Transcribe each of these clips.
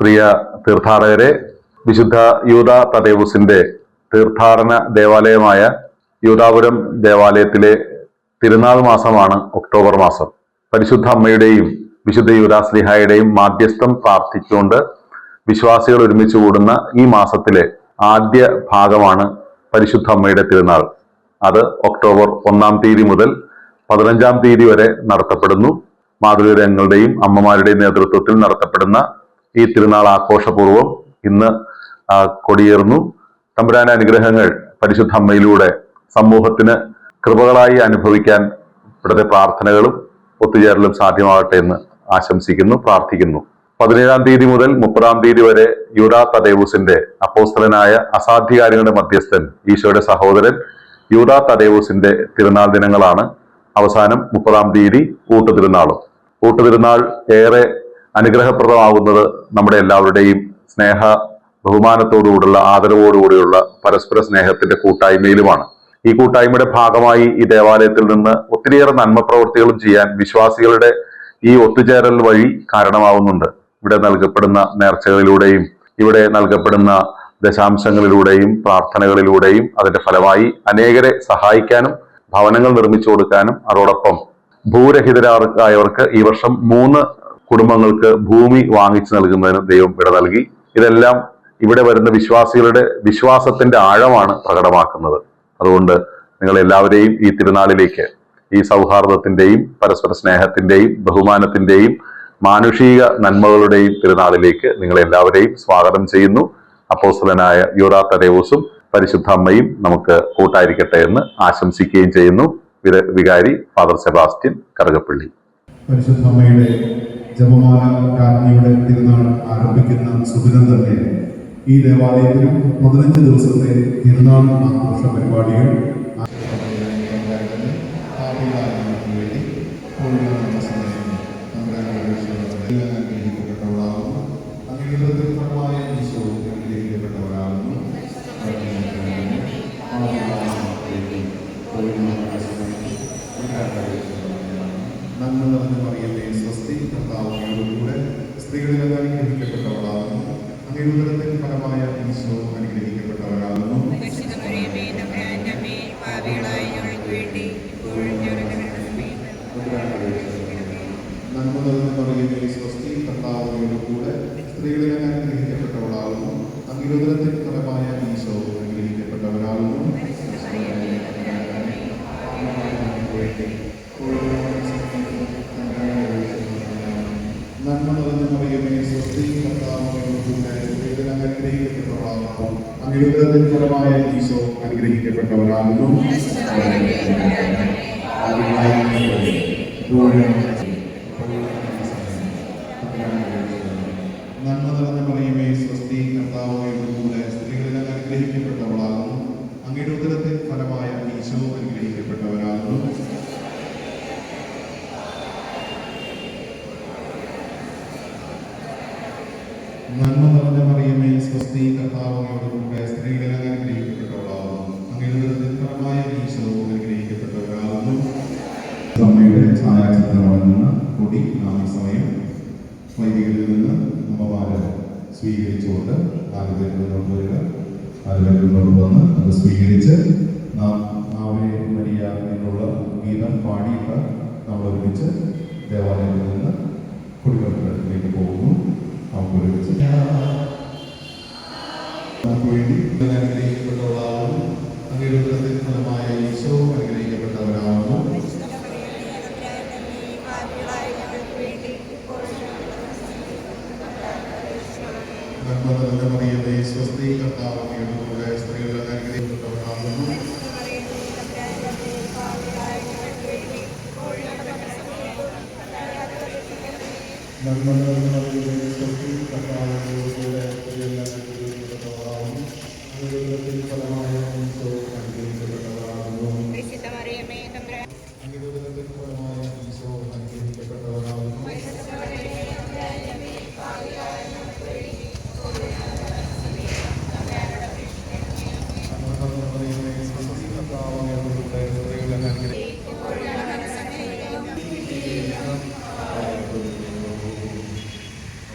പ്രിയ തീർത്ഥാടകരെ വിശുദ്ധ യൂത തദേവുസിന്റെ തീർത്ഥാടന ദേവാലയമായ യൂതാപുരം ദേവാലയത്തിലെ തിരുനാൾ മാസമാണ് ഒക്ടോബർ മാസം. പരിശുദ്ധ അമ്മയുടെയും വിശുദ്ധ യൂദാസ്ലിഹായുടെയും മാധ്യസ്ഥം പ്രാർത്ഥിച്ചുകൊണ്ട് വിശ്വാസികൾ ഒരുമിച്ച് കൂടുന്ന ഈ മാസത്തിലെ ആദ്യ ഭാഗമാണ് പരിശുദ്ധ അമ്മയുടെ തിരുനാൾ. അത് ഒക്ടോബർ ഒന്നാം തീയതി മുതൽ പതിനഞ്ചാം തീയതി വരെ നടത്തപ്പെടുന്നു. മാതൃകങ്ങളുടെയും അമ്മമാരുടെയും നേതൃത്വത്തിൽ നടത്തപ്പെടുന്ന ഈ തിരുനാൾ ആഘോഷപൂർവം ഇന്ന് കൊടിയേറുന്നു. തമ്പുരാന്റെ അനുഗ്രഹങ്ങൾ പരിശുദ്ധ അമ്മയിലൂടെ സമൂഹത്തിന് കൃപകളായി അനുഭവിക്കാൻ ഇവിടുത്തെ പ്രാർത്ഥനകളും ഒത്തുചേരലും സാധ്യമാകട്ടെ എന്ന് ആശംസിക്കുന്നു പ്രാർത്ഥിക്കുന്നു. പതിനേഴാം തീയതി മുതൽ മുപ്പതാം തീയതി വരെ യൂഡാ തദേവൂസിന്റെ അപ്പോസ്തലനായ അസാധ്യകാരികളുടെ മധ്യസ്ഥൻ ഈശോയുടെ സഹോദരൻ യൂഡാ തദേവൂസിന്റെ തിരുനാൾ ദിനങ്ങളാണ്. അവസാനം മുപ്പതാം തീയതി ഊട്ടുതിരുനാളും ഊട്ടുതിരുനാൾ ഏറെ അനുഗ്രഹപ്രദമാകുന്നത് നമ്മുടെ എല്ലാവരുടെയും സ്നേഹ ബഹുമാനത്തോടുകൂടിയുള്ള ആദരവോടുകൂടിയുള്ള പരസ്പര സ്നേഹത്തിന്റെ കൂട്ടായ്മയിലുമാണ്. ഈ കൂട്ടായ്മയുടെ ഭാഗമായി ഈ ദേവാലയത്തിൽ നിന്ന് ഒത്തിരിയേറെ നന്മ പ്രവൃത്തികളും ചെയ്യാൻ വിശ്വാസികളുടെ ഈ ഒത്തുചേരൽ വഴി കാരണമാവുന്നുണ്ട്. ഇവിടെ നൽകപ്പെടുന്ന നേർച്ചകളിലൂടെയും ഇവിടെ നൽകപ്പെടുന്ന ദശാംശങ്ങളിലൂടെയും പ്രാർത്ഥനകളിലൂടെയും അതിന്റെ ഫലമായി അനേകരെ സഹായിക്കാനും ഭവനങ്ങൾ നിർമ്മിച്ചു കൊടുക്കാനും അതോടൊപ്പം ഭൂരഹിതരായവർക്ക് ഈ വർഷം മൂന്ന് കുടുംബങ്ങൾക്ക് ഭൂമി വാങ്ങിച്ചു നൽകുന്നതിന് ദൈവം ഇട നൽകി. ഇതെല്ലാം ഇവിടെ വരുന്ന വിശ്വാസികളുടെ വിശ്വാസത്തിന്റെ ആഴമാണ് പ്രകടമാക്കുന്നത്. അതുകൊണ്ട് നിങ്ങൾ എല്ലാവരെയും ഈ തിരുനാളിലേക്ക് ഈ സൗഹാർദ്ദത്തിന്റെയും പരസ്പര സ്നേഹത്തിന്റെയും ബഹുമാനത്തിന്റെയും മാനുഷിക നന്മകളുടെയും തിരുനാളിലേക്ക് നിങ്ങൾ എല്ലാവരെയും സ്വാഗതം ചെയ്യുന്നു. അപ്പോസ്തലനായ യൂറാ തടേവൂസും പരിശുദ്ധ അമ്മയും നമുക്ക് കൂട്ടായിരിക്കട്ടെ എന്ന് ആശംസിക്കുകയും ചെയ്യുന്നു. വികാരി ഫാദർ സെബാസ്റ്റ്യൻ കറുകപ്പള്ളി. പരിശുദ്ധ അമ്മയുടെ ജപമാല രാജ്ഞിയുടെ തിരുനാൾ ആരംഭിക്കുന്ന സുദിനം തന്നെ ഈ ദേവാലയത്തിലും പതിനഞ്ച് ദിവസത്തെ തിരുനാൾ ആഘോഷ പരിപാടികൾ നിറഞ്ഞ മറിയമേ സ്വസ്തി കർത്താവിനോട് കൂടെ സ്ത്രീകളിൽ അനുഗ്രഹിക്കപ്പെട്ടവളാകുന്നു. അങ്ങയുടെ ഉദരത്തിൻ ഫലമായ ഈശോ അനുഗ്രഹിക്കപ്പെട്ടവരാകുന്നു. നന്മ നിറഞ്ഞ മറിയമേ സ്വസ്തി കർത്താവിനോട് കൂടെ സ്ത്രീകളിൽ അനുഗ്രഹിക്കപ്പെട്ടവളാകുന്നു. അങ്ങയുടെ ഉദരത്തിൻ ഫലമായ ഈശോ അനുഗ്രഹിക്കപ്പെട്ടവരാകുന്നു. നന്മ നിറഞ്ഞ മറിയമേ സ്വസ്തി കർത്താവോട് കൂടെ സ്ത്രീകളിൽ അങ്ങ് അനുഗ്രഹിക്കപ്പെട്ടവളാകുന്നു അങ്ങയുടെ ഉദരത്തിൽ ഫലമായ ഈശോ അനുഗ്രഹിക്കപ്പെട്ടവരാകുന്നു നന്മ നിറഞ്ഞ സ്വസ്തി കർത്താവോട് കൂടെ അങ്ങ് അനുഗ്രഹിക്കപ്പെട്ടവളാകുന്നു അങ്ങയുടെ ഉദരത്തിൽ ഫലമായ ഈശോ അനുഗ്രഹിക്കപ്പെട്ടവരാകുന്നു അമ്മയുടെ ഛായാചിത്രമാകുന്ന കൊടി നാം വൈദികരിൽ നിന്ന് അമ്മമാരെ സ്വീകരിച്ചുകൊണ്ട് ആദ്യത്തെ മുന്നോട്ട് വരിക ആദ്യത്തെ അത് സ്വീകരിച്ച് നാം ആവേ മരിയ എന്നുള്ള ഗീതം പാടിയിട്ട് നമ്മൾ ഒരുമിച്ച് ദേവാലയത്തിൽ നിന്ന് കുടിവെള്ളത്തിലേക്ക് പോകുന്നു. നമുക്ക് ഒരുമിച്ച് നമുക്ക് വേണ്ടി അനുഗ്രഹിക്കപ്പെട്ടവളാകുന്നു അങ്ങയുടെ ഉദരത്തിൽ ഫലമായ ഈശോ അനുഗ്രഹിക്കപ്പെട്ടവരാകുന്നു മറിയമേ സ്വസ്തി കർത്താവ് അങ്ങയുടെ കൂടെ സ്ത്രീകൾ അനുഗ്രഹിക്കപ്പെട്ടവരാകുന്നു നന്മ മറിയമേ സ്വസ്തി കർത്താവ് അങ്ങയുടെ കൂടെ അനുഗ്രഹിക്കപ്പെട്ടവരാകുന്നു അങ്ങയുടെ ഉദരത്തിൽ ഫലമായ ഈശോ അനുഗ്രഹിക്കപ്പെട്ടവരാകുന്നു പരിശുദ്ധമറിയമേ, തമ്പുരാൻ അങ്ങയുടെ ഉദരത്തിൽ ഫലമായ ഈശോ അനുഗ്രഹിക്കപ്പെട്ടവരാകുന്നു നന്മ നിറഞ്ഞ മറിയമേ സ്വസ്തി കർത്താവ് അങ്ങയുടെ കൂടെ സ്ത്രീകൾ അനുഗ്രഹിക്കപ്പെട്ടവരാകുന്നു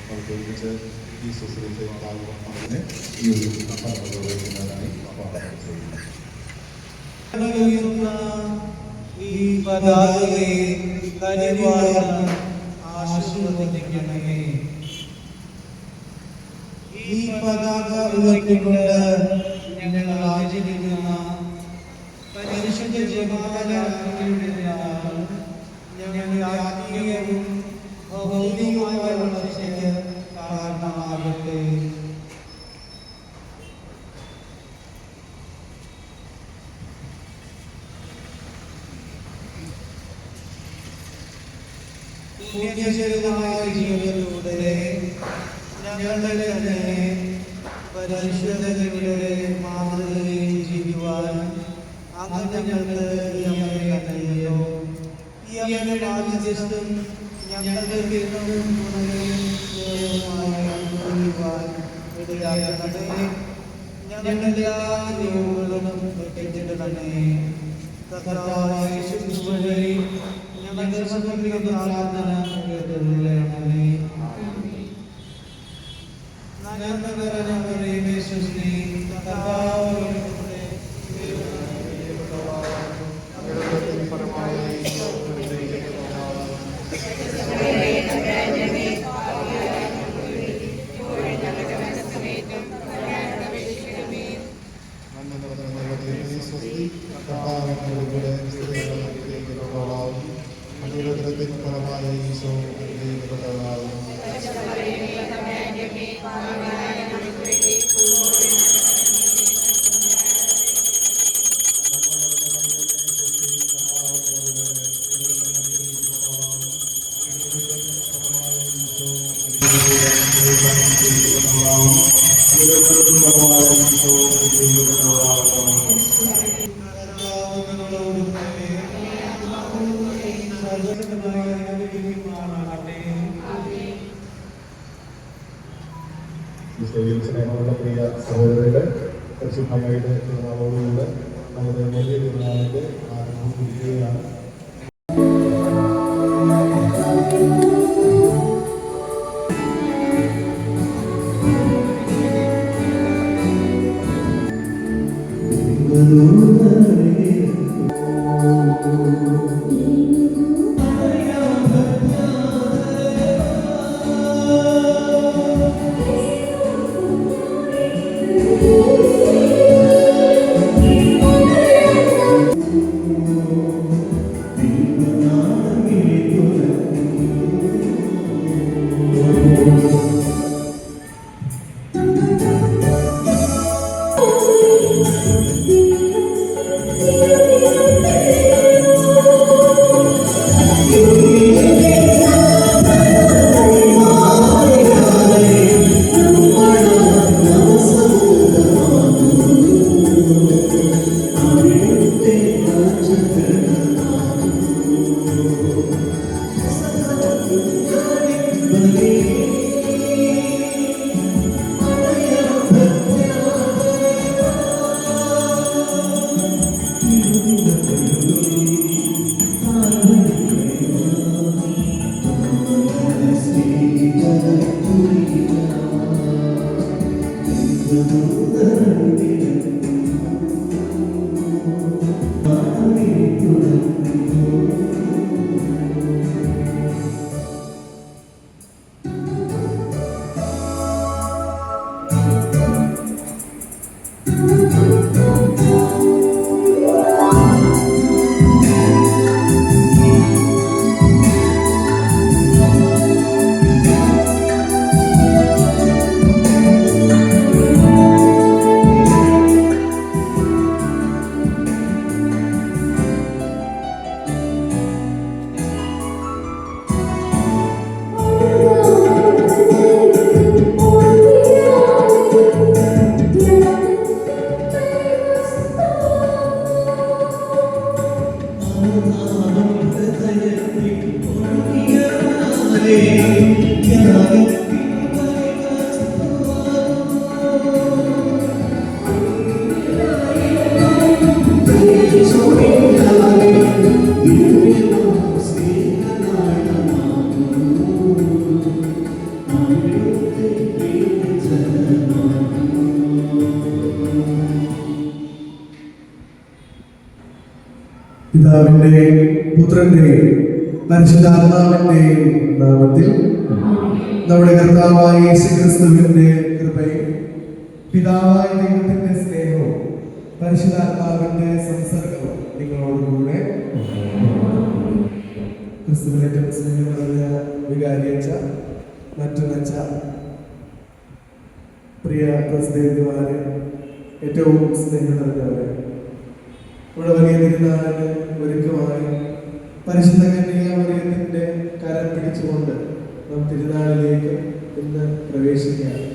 നമുക്ക് ഒരുമിച്ച് ഈ ശുശ്രൂഷയിൽ പാൽകൊണ്ടതിന് ഈ ഒരു കടന്നു വരുന്നതായി സ്വാഗതം ചെയ്യുന്നു ഉയർന്ന ഈ പതാകയെ കനിവാർന്ന് ആശീർവദിക്കണമേ. ഈ പതാക ഉയർത്തിക്കൊണ്ട് ഞങ്ങൾ ആചരിക്കുന്ന പരിശുദ്ധ ജമാലയുടെ ഞങ്ങളുടെ തന്നെ പരിശുദ്ധതയുടെ മാതൃകയിൽ ജീവിക്കുവാൻ അങ്ങ് ഞങ്ങൾക്ക് കണ്ടല്ലോ. ഈ അമ്മയുടെ ആദ്യസ്ഥം ഞങ്ങളുടെ ഇടയാക്കണമേ ഞങ്ങളുടെ എല്ലാ ദൈവങ്ങളും യേശു വഴി ഞങ്ങളുടെ സമർപ്പിക പ്രാർത്ഥന കേട്ടുകൊള്ളണമേ നന്മകരനവരെ യേശുശ്രീ കർത്താവിന്റെ സ്നേഹമുള്ള പ്രിയ സഹോദരങ്ങളെ പരിശുദ്ധമായിട്ട് തിരുനാളോടുകൂടെ നമ്മുടെ വലിയ തിരുനാളിന്റെ ആരംഭം കുറിക്കുകയാണ്. Jesus, eu പിതാവിന്റെയും പുത്രന്റെയും പരിശുദ്ധാത്മാവിന്റെയും നാമത്തിൽ നമ്മുടെ കർത്താവായ യേശുക്രിസ്തുവിന്റെ കൃപയും പിതാവായ ദൈവത്തിന്റെ സ്നേഹവും പരിശുദ്ധാത്മാവിന്റെ സംസർഗവും നിങ്ങളോടുകൂടെ ക്രിസ്തുവിനെ ഏറ്റവും സ്നേഹം നിറഞ്ഞ വികാരിയച്ച മറ്റുനച്ച പ്രിയ പ്രസിദ്ധന്മാരെ ഏറ്റവും സ്നേഹം നിറഞ്ഞവരെ ഇവിടെ വലിയ തിരുനാളിന് ഒരുക്കമായി പരിശുദ്ധ കന്യകാമറിയത്തിന്റെ കരം പിടിച്ചുകൊണ്ട് നാം തിരുനാളിലേക്ക് ഇന്ന് പ്രവേശിക്കുകയാണ്.